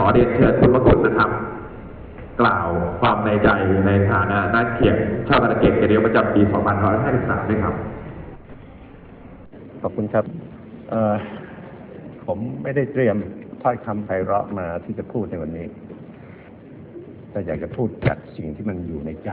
ขอเรียนเชิญคุณมกุฎนะครับ กล่าวความในใจในฐานะนักเขียนชาวตะเกียบเกียรประจำปี 2553ด้วยครับ ขอบคุณครับเออผมไม่ได้เตรียมถ้อยคำไพเราะมาที่จะพูดในวันนี้ แต่อยากจะพูดจากสิ่งที่มันอยู่ในใจ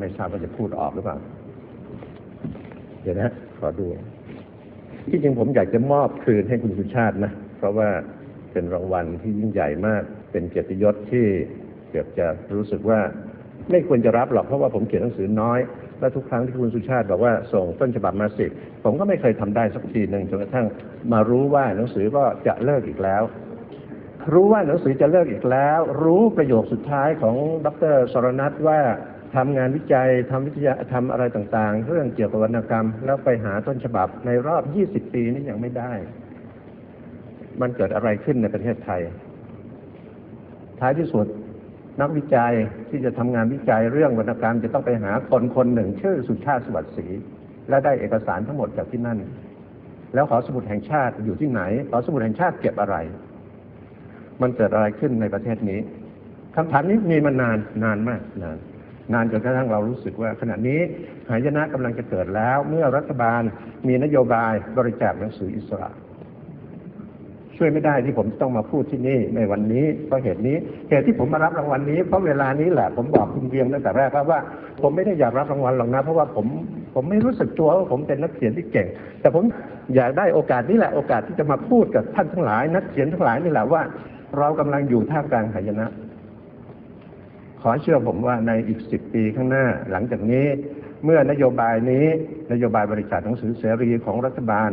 ไม่ทราบว่าจะพูดออกหรือเปล่า เดี๋ยวนะ ขอดู ที่จริงผมอยากจะมอบคืนให้คุณสุชาตินะ เพราะว่า เป็นรางวัลที่ยิ่งใหญ่มาก เป็นเกียรติยศที่เกือบจะรู้สึกว่า ไม่ควรจะรับหรอกเพราะว่าผมเขียนหนังสือน้อย และทุกครั้งที่คุณสุชาติบอกว่าส่งต้นฉบับมาสิผมก็ไม่เคยทำได้สักทีหนึ่งจนกระทั่งมารู้ว่าหนังสือก็จะเลิกอีกแล้ว รู้ว่าหนังสือจะเลิกอีกแล้ว รู้ประโยคสุดท้ายของดรสรนัทว่าทำงานวิจัยทำวิทยาทำอะไรต่างๆ เรื่องเกี่ยวกับวรรณกรรม แล้วไปหาต้นฉบับในรอบ 20 ปีนี่ยังไม่ได้ มันเกิดอะไรขึ้นในประเทศไทย ท้ายที่สุดนักวิจัยที่จะทำงานวิจัยเรื่องวรรณกรรมจะต้องไปหาคนคนหนึ่งชื่อสุชาติสวัสดิ์ศรีและได้เอกสารทั้งหมดจากที่นั่น แล้วขอสมุดแห่งชาติอยู่ที่ไหนขอสมุดแห่งชาติเก็บอะไร มันเกิดอะไรขึ้นในประเทศนี้คำถามนี้มีมานานนานมากนานนานจนกระทั่งเรารู้สึกว่า ขณะนี้หายนะกำลังจะเกิดแล้ว เมื่อรัฐบาลมีนโยบายบริจาคหนังสืออิสระ ช่วยไม่ได้ที่ผมต้องมาพูดที่นี่ในวันนี้เพราะเหตุนี้เหตุที่ผมมารับรางวัลนี้เพราะเวลานี้แหละผมบอกคุณเวียงตั้งแต่แรกแล้วว่า ผมไม่ได้อยากรับรางวัลหรอกนะ เพราะว่าผมผมไม่รู้สึกตัวว่าผมเป็นนักเขียนที่เก่ง แต่ผมอยากได้โอกาสนี้แหละโอกาสที่จะมาพูดกับท่านทั้งหลาย นักเขียนทั้งหลายนี่แหละว่า เรากำลังอยู่ท่ามกลางหายนะ ขอเชื่อผมว่าในอีกสิบปีข้างหน้า หลังจากนี้ เมื่อนโยบายนี้นโยบายบริจาคหนังสือเสรีของรัฐบาล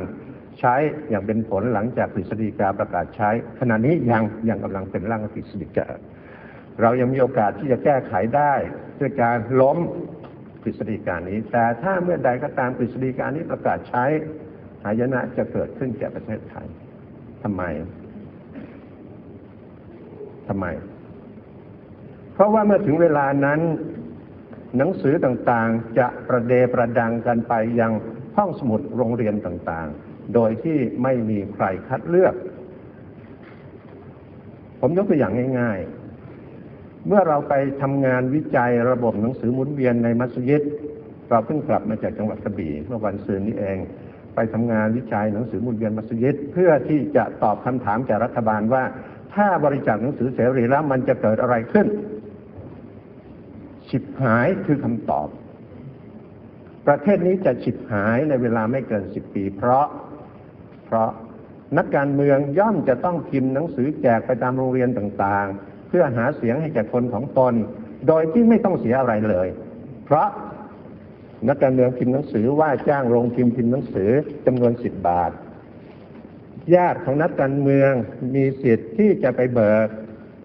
ใช้อย่างเป็นผลหลังจากกฤษฎีกาประกาศใช้ ขณะนี้ยังยังกำลังเป็นร่างกฤษฎีกา เรายังมีโอกาสที่จะแก้ไขได้ด้วยการล้มกฤษฎีกานี้ แต่ถ้าเมื่อใดก็ตามกฤษฎีกานี้ประกาศใช้หายนะจะเกิดขึ้นแก่ประเทศไทยทำไมทำไม เพราะว่าเมื่อถึงเวลานั้นหนังสือต่างๆ จะประเดประดังกันไปยังห้องสมุดโรงเรียนต่างๆ โดยที่ไม่มีใครคัดเลือก ผมยกตัวอย่างง่าย ๆ เมื่อเราไปทำงานวิจัยระบบหนังสือหมุนเวียนในมัสยิด เราเพิ่งกลับมาจากจังหวัดกระบี่เมื่อวันซืนนี้เอง ไปทำงานวิจัยหนังสือหมุนเวียนมัสยิดเพื่อที่จะตอบคำถามแก่รัฐบาลว่า ถ้าบริจาคหนังสือเสรีแล้วมันจะเกิดอะไรขึ้นฉิบหายคือคำตอบ ประเทศนี้จะฉิบหายในเวลาไม่เกินสิบปี เพราะ เพราะนักการเมืองย่อมจะต้องพิมพ์หนังสือแจกไปตามโรงเรียนต่างๆ เพื่อหาเสียงให้แก่คนของตน โดยที่ไม่ต้องเสียอะไรเลย เพราะนักการเมืองพิมพ์หนังสือว่าจ้างโรงพิมพ์พิมพ์หนังสือจำนวนสิบบาท ญาติของนักการเมืองมีสิทธิ์ที่จะไปเบิก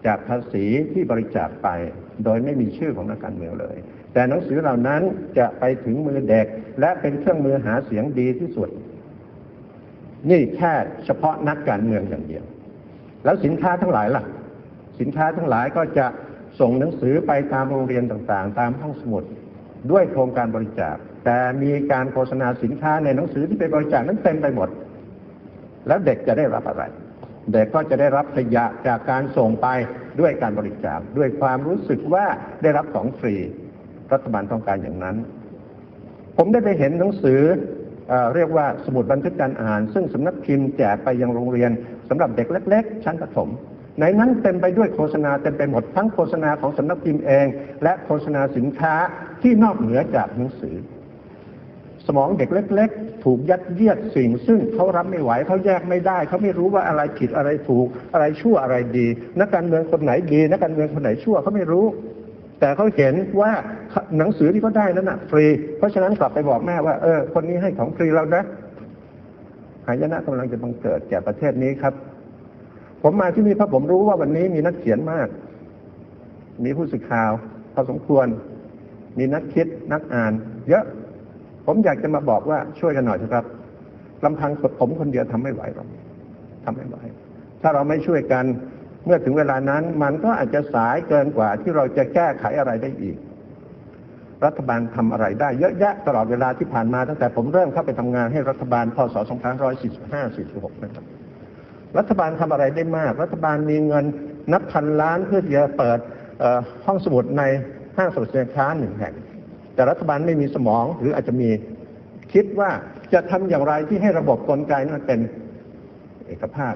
จากภาษีที่บริจาคไป โดยไม่มีชื่อของนักการเมืองเลย แต่หนังสือเหล่านั้นจะไปถึงมือเด็ก และเป็นเครื่องมือหาเสียงดีที่สุด นี่แค่เฉพาะนักการเมืองอย่างเดียว แล้วสินค้าทั้งหลายล่ะ สินค้าทั้งหลายก็จะส่งหนังสือไปตามโรงเรียนต่างๆ ตามห้องสมุดด้วยโครงการบริจาค แต่มีการโฆษณาสินค้าในหนังสือที่ไปบริจาคนั้นเต็มไปหมด แล้วเด็กจะได้รับอะไร เด็กก็จะได้รับขยะจากการส่งไปด้วยการบริจาค ด้วยความรู้สึกว่าได้รับของฟรี รัฐบาลต้องการอย่างนั้น ผมได้ไปเห็นหนังสือ เรียกว่าสมุดบันทึกการอ่าน ซึ่งสำนักพิมพ์แจกไปยังโรงเรียนสำหรับเด็กเล็ก ๆ ชั้นประถมในนั้นเต็มไปด้วยโฆษณาเต็มไปหมดทั้งโฆษณาของสำนักพิมพ์เอง และโฆษณาสินค้าที่นอกเหนือจากหนังสือ สมองเด็กเล็ก ๆ ถูกยัดเยียดสิ่ง ซึ่งเขารับไม่ไหวเขาแยกไม่ได้เขาไม่รู้ว่าอะไรผิดอะไรถูกอะไรชั่วอะไรดี นักการเมืองคนไหนดีนักการเมืองคนไหนชั่วเขาไม่รู้ แต่เขาเห็นว่าหนังสือที่เขาได้นั้นน่ะฟรี เพราะฉะนั้นกลับไปบอกแม่ว่าเออคนนี้ให้ของฟรีเรานะหายนะกำลังจะบังเกิดแก่ประเทศนี้ครับ ผมมาที่นี่เพราะผมรู้ว่าวันนี้มีนักเขียนมาก มีผู้สื่อข่าวพอสมควร มีนักคิดนักอ่าน เยอะ ผมอยากจะมาบอกว่าช่วยกันหน่อยเถอะครับลำพังผมคนเดียวทำไม่ไหวหรอกทำไม่ไหวถ้าเราไม่ช่วยกัน เมื่อถึงเวลานั้นมันก็อาจจะสายเกินกว่าที่เราจะแก้ไขอะไรได้อีก รัฐบาลทำอะไรได้เยอะแยะตลอดเวลาที่ผ่านมาตั้งแต่ผมเริ่มเข้าไปทำงานให้รัฐบาลพศ2545-46นะครับรัฐบาลทำอะไรได้มาก รัฐบาลมีเงินนับพันล้านเพื่อที่จะเปิดห้องสมุดในห้างสรรพสินค้าหนึ่งแห่ง แต่รัฐบาลไม่มีสมองหรืออาจจะมีคิดว่าจะทำอย่างไรที่ให้ระบบกลไกนั้นเป็นเอกภาพ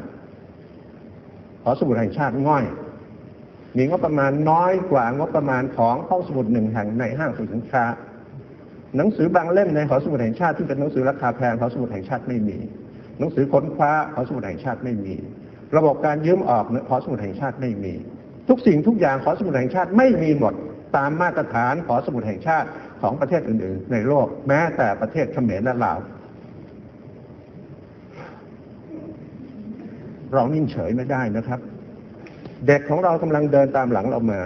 หอสมุดแห่งชาติง่อย มีงบประมาณน้อยกว่างบประมาณของห้องสมุดหนึ่งแห่งในห้างสรรพสินค้า หนังสือบางเล่มในหอสมุดแห่งชาติที่เป็นหนังสือราคาแพงหอสมุดแห่งชาติไม่มี หนังสือค้นคว้าหอสมุดแห่งชาติไม่มี ระบบการยืมออกหอสมุดแห่งชาติไม่มี ทุกสิ่งทุกอย่างหอสมุดแห่งชาติไม่มีหมดตามมาตรฐานหอสมุดแห่งชาติของประเทศอื่นๆ ในโลกแม้แต่ประเทศเขมรและลาว เรานิ่งเฉยไม่ได้นะครับ เด็กของเรากำลังเดินตามหลังเรามา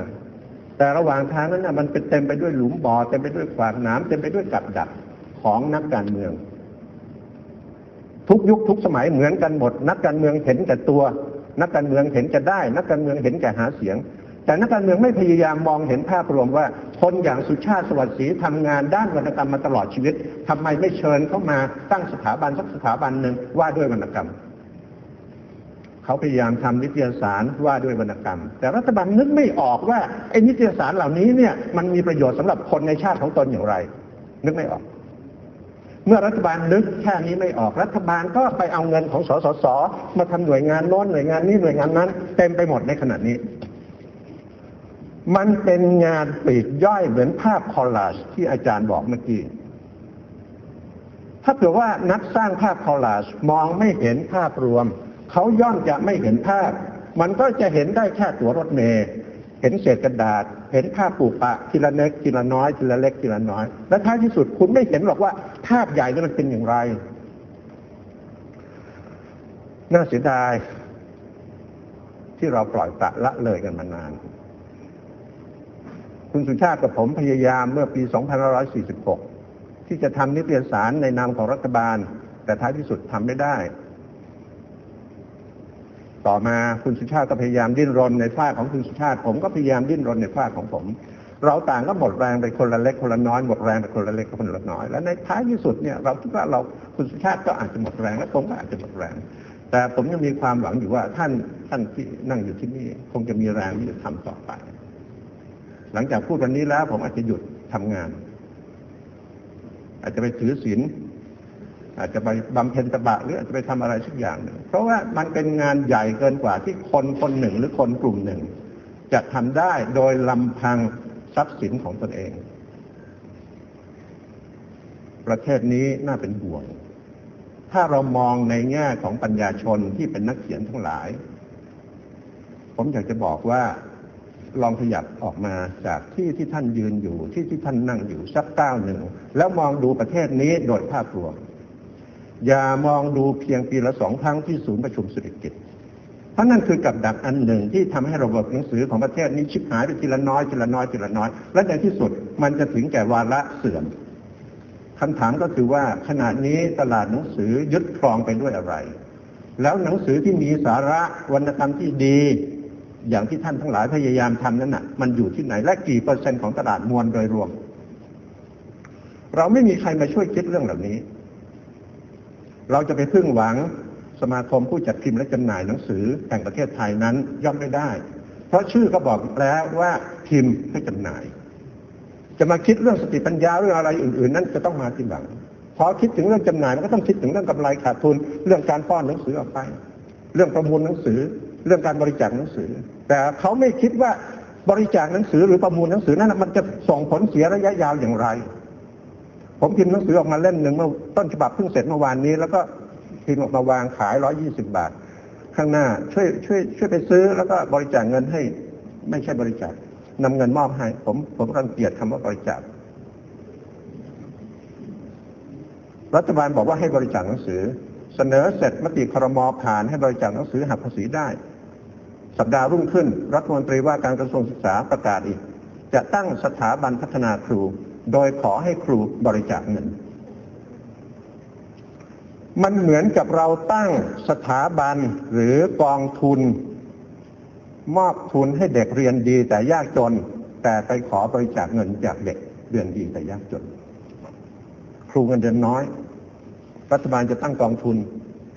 แต่ระหว่างทางนั้นนะมันเป็นเต็มไปด้วยหลุมบ่อเต็มไปด้วยขวากน้ำเต็มไปด้วยกับดักของนักการเมือง ทุกยุคทุกสมัยเหมือนกันหมด นักการเมืองเห็นแต่ตัว นักการเมืองเห็นจะได้ นักการเมืองเห็นแก่หาเสียง แต่นักการเมืองไม่พยายามมองเห็นภาพรวมว่า คนอย่างสุชาติสวัสดิ์ศรีทำงานด้านวรรณกรรมมาตลอดชีวิตทำไมไม่เชิญเข้ามาตั้งสถาบันสักสถาบันหนึ่งว่าด้วยวรรณกรรม เขาพยายามทำนิตยสารว่าด้วยวรรณกรรม แต่รัฐบาลนึกไม่ออกว่าไอ้นิตยสารเหล่านี้เนี่ยมันมีประโยชน์สำหรับคนในชาติของตนอย่างไร นึกไม่ออก เมื่อรัฐบาลนึกแค่นี้ไม่ออก รัฐบาลก็ไปเอาเงินของสสสมาทำหน่วยงานโน้นหน่วยงานนี้หน่วยงานนั้น เต็มไปหมดในขณะนี้ มันเป็นงานปีกย่อยเหมือนภาพคอลลาจที่อาจารย์บอกเมื่อกี้ถ้าเผื่อว่านักสร้างภาพคอลลาจมองไม่เห็นภาพรวม เขาย่อมจะไม่เห็นภาพ มันก็จะเห็นได้แค่ตัวรถเมล์เห็นเศษกระดาษ เห็นภาพปูปะทีละเล็กทีละน้อยทีละเล็กทีละน้อย และท้ายที่สุดคุณไม่เห็นหรอกว่าภาพใหญ่นั้นมันเป็นอย่างไร น่าเสียดาย ที่เราปล่อยปละละเลยกันมานาน คุณสุชาติกับผมพยายามเมื่อปี 2546 ที่จะทำนิตยสารในนามของรัฐบาล แต่ท้ายที่สุดทำไม่ได้ ต่อมาคุณสุชาติก็พยายามดิ้นรนในฝ้าของคุณสุชาติ ผมก็พยายามดิ้นรนในฝ้าของผม เราต่างก็หมดแรงไปคนละเล็กคนละน้อยหมดแรงไปคนละเล็กคนละน้อย และในท้ายที่สุดเนี่ยเราคิดว่าเราคุณสุชาติก็อาจจะหมดแรงและผมก็อาจจะหมดแรง แต่ผมยังมีความหวังอยู่ว่าท่านท่านที่นั่งอยู่ที่นี่คงจะมีแรงที่จะทำต่อไป หลังจากพูดวันนี้แล้วผมอาจจะหยุดทำงาน อาจจะไปถือศีล อาจจะไปบำเพ็ญตบะหรืออาจจะไปทำอะไรสักอย่างหนึ่งเพราะว่ามันเป็นงานใหญ่เกินกว่าที่คนคนหนึ่งหรือคนกลุ่มหนึ่ง จะทำได้โดยลำพังทรัพย์สินของตนเอง ประเทศนี้น่าเป็นห่วง ถ้าเรามองในแง่ของปัญญาชนที่เป็นนักเขียนทั้งหลาย ผมอยากจะบอกว่าลองขยับออกมาจากที่ที่ท่านยืนอยู่ที่ที่ท่านนั่งอยู่สักก้าวหนึ่ง แล้วมองดูประเทศนี้โดยภาพรวม อย่ามองดูเพียงปีละสองครั้งที่ศูนย์ประชุมเศรษฐกิจ เพราะนั่นคือกับดักอันหนึ่งที่ทำให้ระบบหนังสือของประเทศนี้ชิบหายไปทีละน้อยทีละน้อยทีละน้อย และในที่สุดมันจะถึงแก่วาระเสื่อมคำถามก็คือว่าขณะนี้ตลาดหนังสือยึดครองไปด้วยอะไร แล้วหนังสือที่มีสาระวรรณกรรมที่ดี อย่างที่ท่านทั้งหลายพยายามทำนั้นน่ะ มันอยู่ที่ไหนและกี่เปอร์เซ็นต์ของตลาดมวลโดยรวม เราไม่มีใครมาช่วยคิดเรื่องเหล่านี้ เราจะไปพึ่งหวังสมาคมผู้จัดพิมพ์และจำหน่ายหนังสือแห่งประเทศไทยนั้นย่อมไม่ได้ เพราะชื่อก็บอกแล้วว่าพิมพ์ให้จำหน่าย จะมาคิดเรื่องสติปัญญาเรื่องอะไรอื่น ๆ นั้นจะต้องมาทีหลังพอคิดถึงเรื่องจำหน่ายมันก็ต้องคิดถึงเรื่องกำไรขาดทุน เรื่องการป้อนหนังสือออกไป เรื่องประมูลหนังสือ เรื่องการบริจาคหนังสือ แต่เขาไม่คิดว่าบริจาคหนังสือหรือประมูลหนังสือนั้นมันจะส่งผลเสียระยะยาวอย่างไร ผมพิมพ์หนังสือออกมาเล่มหนึ่งเมื่อต้นฉบับเพิ่งเสร็จเมื่อวานนี้ แล้วก็พิมพ์ออกมาวางขายร้อยี่สิบาท ข้างหน้า ช่วยช่วยช่วยไปซื้อ แล้วก็บริจาคเงินให้ ไม่ใช่บริจาคนำเงินมอบให้ ผมผมรังเกียจคำว่าบริจาครัฐบาลบอกว่าให้บริจาคหนังสือ เสนอเสร็จมติครมผ่านให้บริจาคหนังสือหักภาษีได้ สัปดาห์รุ่งขึ้น รัฐมนตรีว่าการกระทรวงศึกษาประกาศอีก จะตั้งสถาบันพัฒนาครู โดยขอให้ครูบริจาคเงิน มันเหมือนกับเราตั้งสถาบันหรือกองทุน มอบทุนให้เด็กเรียนดีแต่ยากจน แต่ไปขอบริจาคเงินจากเด็กเรียนดีแต่ยากจน ครูเงินเดือนน้อย รัฐบาลจะตั้งกองทุน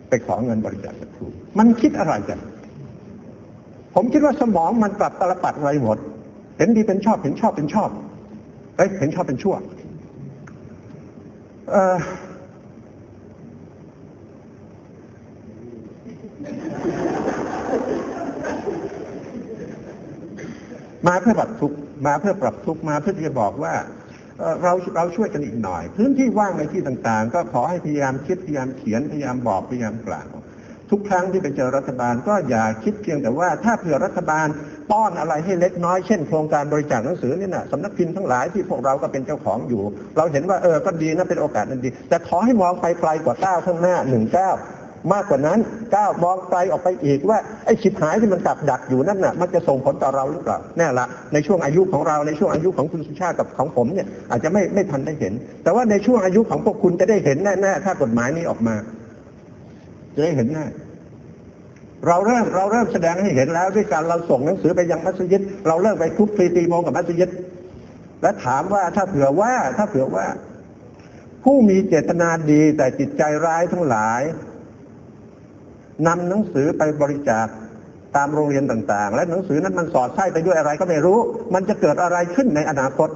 ไปขอเงินบริจาคจากมันคิดอะไรกันผมคิดว่าสมองมันปรับตลปัดอะไรหมด เห็นดีเป็นชอบ เห็นชอบเป็นชอบ เอ้ยเห็นชอบเป็นชั่วเออมาเพื่อปรับทุกมาเพื่อปรับทุกมาเพื่อที่จะบอกว่าเราเราช่วยกันอีกหน่อย พื้นที่ว่างในที่ต่างๆ ก็ขอให้พยายามคิดพยายามเขียนพยายามบอกพยายามกล่าวทุกครั้งที่ไปเจอรัฐบาลก็อย่าคิดเพียงแต่ว่าถ้าเผื่อรัฐบาล ป้อนอะไรให้เล็กน้อยเช่นโครงการบริจาคหนังสือนี่นะสำนักพิมพ์ทั้งหลายที่พวกเราก็เป็นเจ้าของอยู่ เราเห็นว่าเออก็ดีนะเป็นโอกาสนั้นดี แต่ขอให้มองไปไกลกว่าก้าวข้างหน้าหนึ่งก้าวมากกว่านั้นก้าวมองไกลออกไปอีกว่าไอ้ฉิบหายที่มันกักดักอยู่นั่นน่ะมันจะส่งผลต่อเราหรือเปล่าแน่ละ ในช่วงอายุของเราในช่วงอายุของคุณสุชาติกับของผมเนี่ยอาจจะไม่ไม่ทันได้เห็น แต่ว่าในช่วงอายุของพวกคุณจะได้เห็นแน่ๆถ้ากฎหมายนี้ออกมาจะได้เห็นแน่ เราเริ่มเราเริ่มแสดงให้เห็นแล้วด้วยการเราส่งหนังสือไปยังมัสยิด เราเริ่มไปคุกคลีตีโมงกับมัสยิด และถามว่าถ้าเผื่อว่าถ้าเผื่อว่า ผู้มีเจตนาดีแต่จิตใจร้ายทั้งหลายนำหนังสือไปบริจาคตามโรงเรียนต่างๆ และหนังสือนั้นมันสอดไส้ไปด้วยอะไรก็ไม่รู้ มันจะเกิดอะไรขึ้นในอนาคต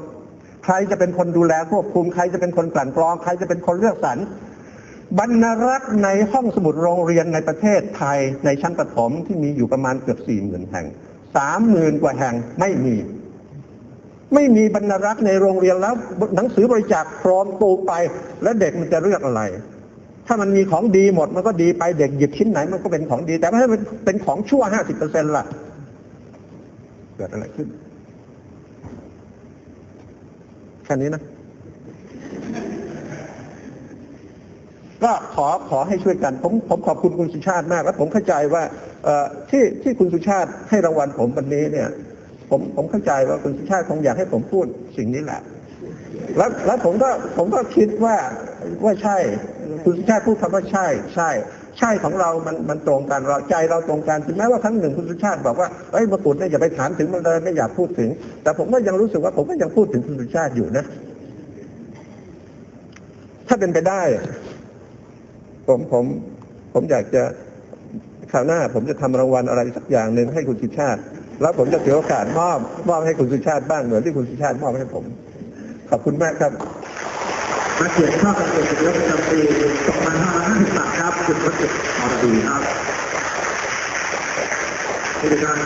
ใครจะเป็นคนดูแลควบคุม ใครจะเป็นคนกลั่นกรอง ใครจะเป็นคนเลือกสรร บรรณรักษ์ในห้องสมุดโรงเรียนในประเทศไทยในชั้นประถมที่มีอยู่ประมาณเกือบสี่หมื่นแห่งสามหมื่นกว่าแห่งไม่มี ไม่มีบรรณรักษ์ในโรงเรียนแล้วหนังสือบริจาคพร้อมตูไป แล้วเด็กมันจะเลือกอะไร ถ้ามันมีของดีหมดมันก็ดีไปเด็กหยิบชิ้นไหนมันก็เป็นของดี แต่ถ้ามันเป็นของชั่วห้าสิบเปอร์เซ็นต์ล่ะ เกิดอะไรขึ้นแค่นี้นะ ก็ขอขอให้ช่วยกัน ผมผมขอบคุณคุณสุชาติมาก และผมเข้าใจว่าที่ที่คุณสุชาติให้รางวัลผมวันนี้เนี่ย ผมผมเข้าใจว่าคุณสุชาติคงอยากให้ผมพูดสิ่งนี้แหละแล้วแล้วผมก็ผมก็คิดว่าว่าใช่ คุณสุชาติพูดคำว่าใช่ ใช่ ใช่ของเรา มันมันตรงกันเราใจเราตรงกันถึงแม้ว่าครั้งหนึ่งคุณสุชาติบอกว่าเอ้ยมกุฎเนี่ยอย่าไปถามถึงมันเลยไม่อยากพูดถึง แต่ผมก็ยังรู้สึกว่าผมก็ยังพูดถึงคุณสุชาติอยู่นะ ถ้าเป็นไปได้ ผมผมผมอยากจะคราวหน้า ผมจะทำรางวัลอะไรสักอย่างหนึ่งให้คุณสุชาติ แล้วผมจะเสียโอกาสมอบมอบให้คุณสุชาติบ้างเหมือนที่คุณสุชาติมอบให้ผม ขอบคุณมากครับมาเขียนข้อสังเกตเรื่องประจำปี2553ครับคุณพระเจ้าอรดีครับนี่คือการ